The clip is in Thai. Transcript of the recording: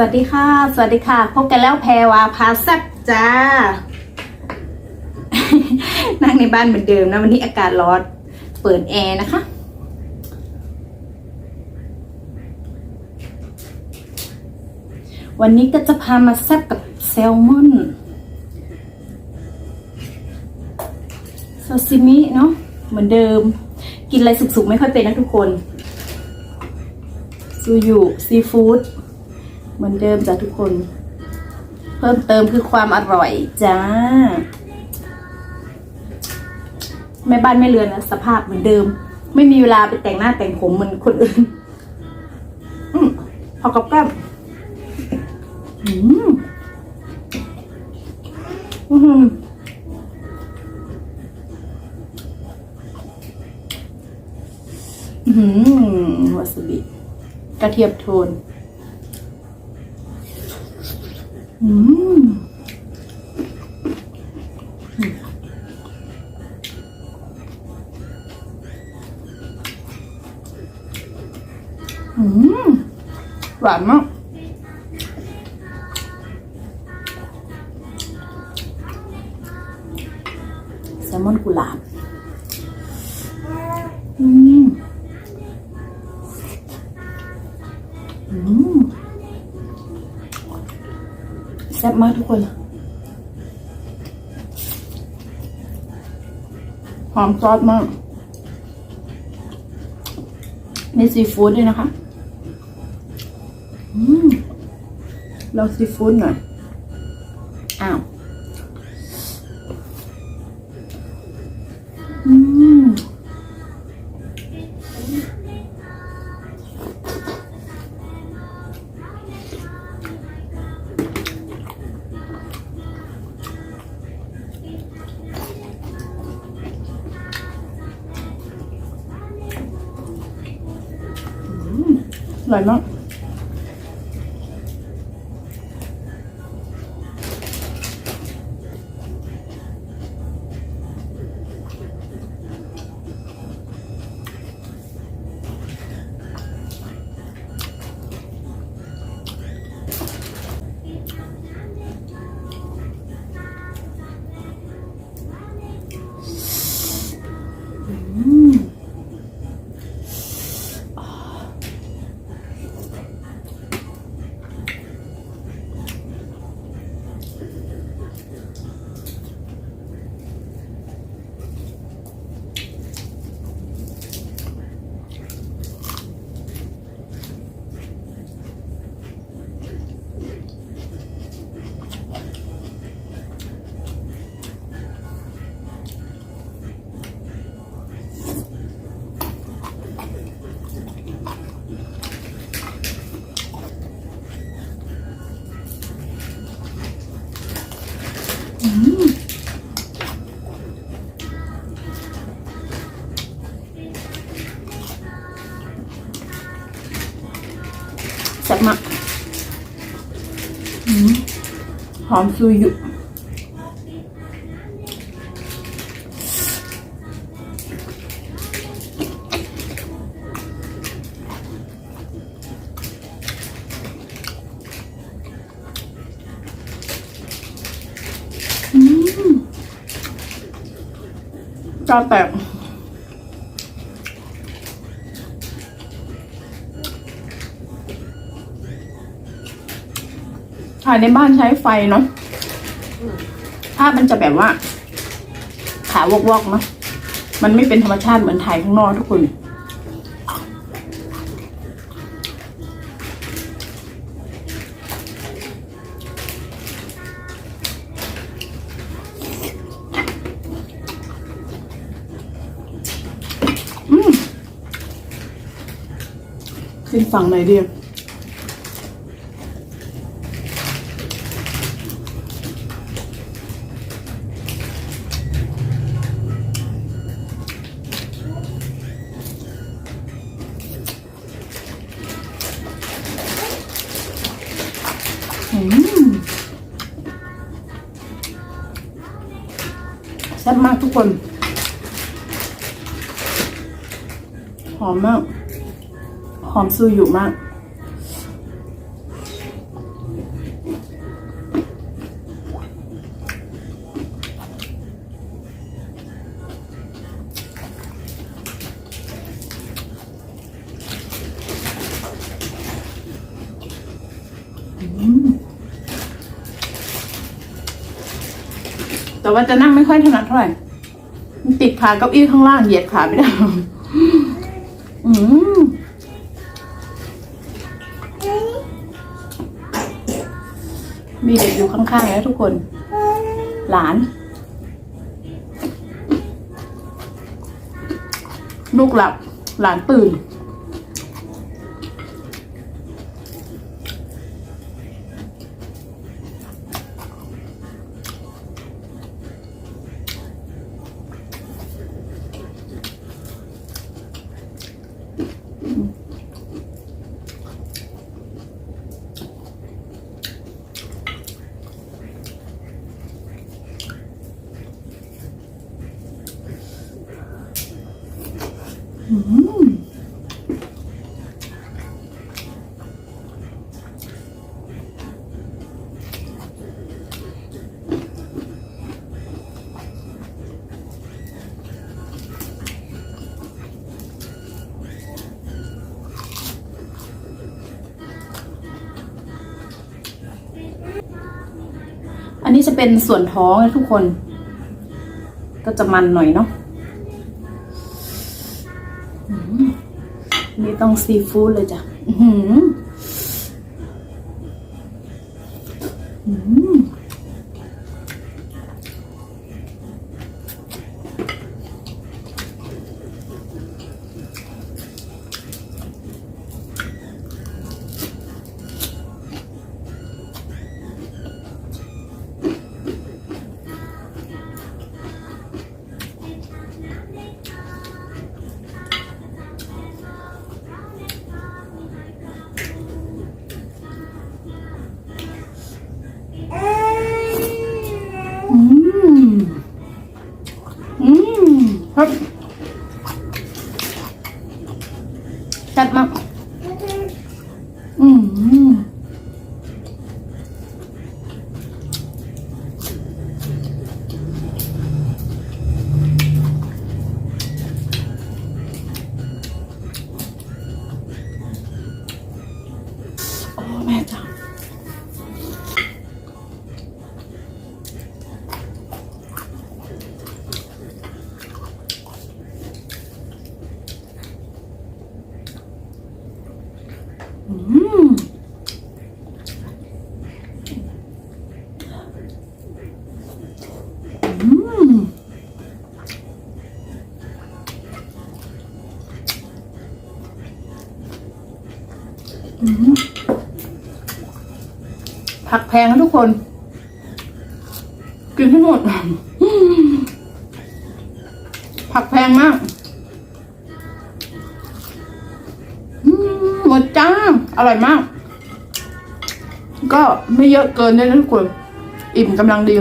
วัสดีค่ะ สวัสดีค่ะ พบกันแล้วแพรวาพาแซับจ้า นั่งในบ้านเหมือนเดิมนะ วันนี้อากาศร้อน เปิดแอร์นะคะ วันนี้ก็จะพามาแซ่บกับแซลมอนซาซิมิเนาะ เหมือนเดิม กินอะไรสุกๆ ไม่ค่อยเป็นนะทุกคน ซูยุซีฟู้ด เหมือนเดิมจ้ะทุกคน เพิ่มเติมคือความอร่อยจ้าแม่บ้านแม่เรือนนะสภาพเหมือนเดิม ไม่มีเวลาไปแต่งหน้าแต่งผมเหมือนคนอื่นอืมพอกับแก้มอืมอืมอืมวาซาบิกระเทียมโทน อืมอืมหวานมากแซลมอนกุหลาบอืม แซ่บมากทุกคน หอมซอสมากมีซีฟู้ดด้วยนะคะ อืมลองซีฟู้ดหน่อย อ้าว อืม อร่อยมาก แซ่บมากอืมหอมซูยุ จานแตกถ่ายในบ้านใช้ไฟเนาะภาพมันจะแบบว่า ขาวอกวอกๆเนาะมันไม่เป็นธรรมชาติเหมือนถ่ายข้างนอกทุกคน ขึ้นฝั่งไหนดีอืมแซ่บมากทุกคน หอมมาก หอมซูอยู่มาก แต่ว่าจะนั่งไม่ค่อยถนัดเท่าไหร่ติดขาเก้าอี้ข้างล่างเหยียดขาไม่ได้ อืม มีเด็กอยู่ข้างๆแล้วทุกคน หลาน ลูกหลับ หลานตื่น อันนี้จะเป็นส่วนท้องนะทุกคน ก็จะมันหน่อยเนาะนี่ต้องซีฟู้ดเลยจ้ะ อือหืออื มครับจัดมาก ผักแพงทุกคน กินให้หมด ผักแพงมาก หมดจ้า อร่อยมาก ก็ไม่เยอะเกินด้วยนะทุกคน อิ่มกำลังดี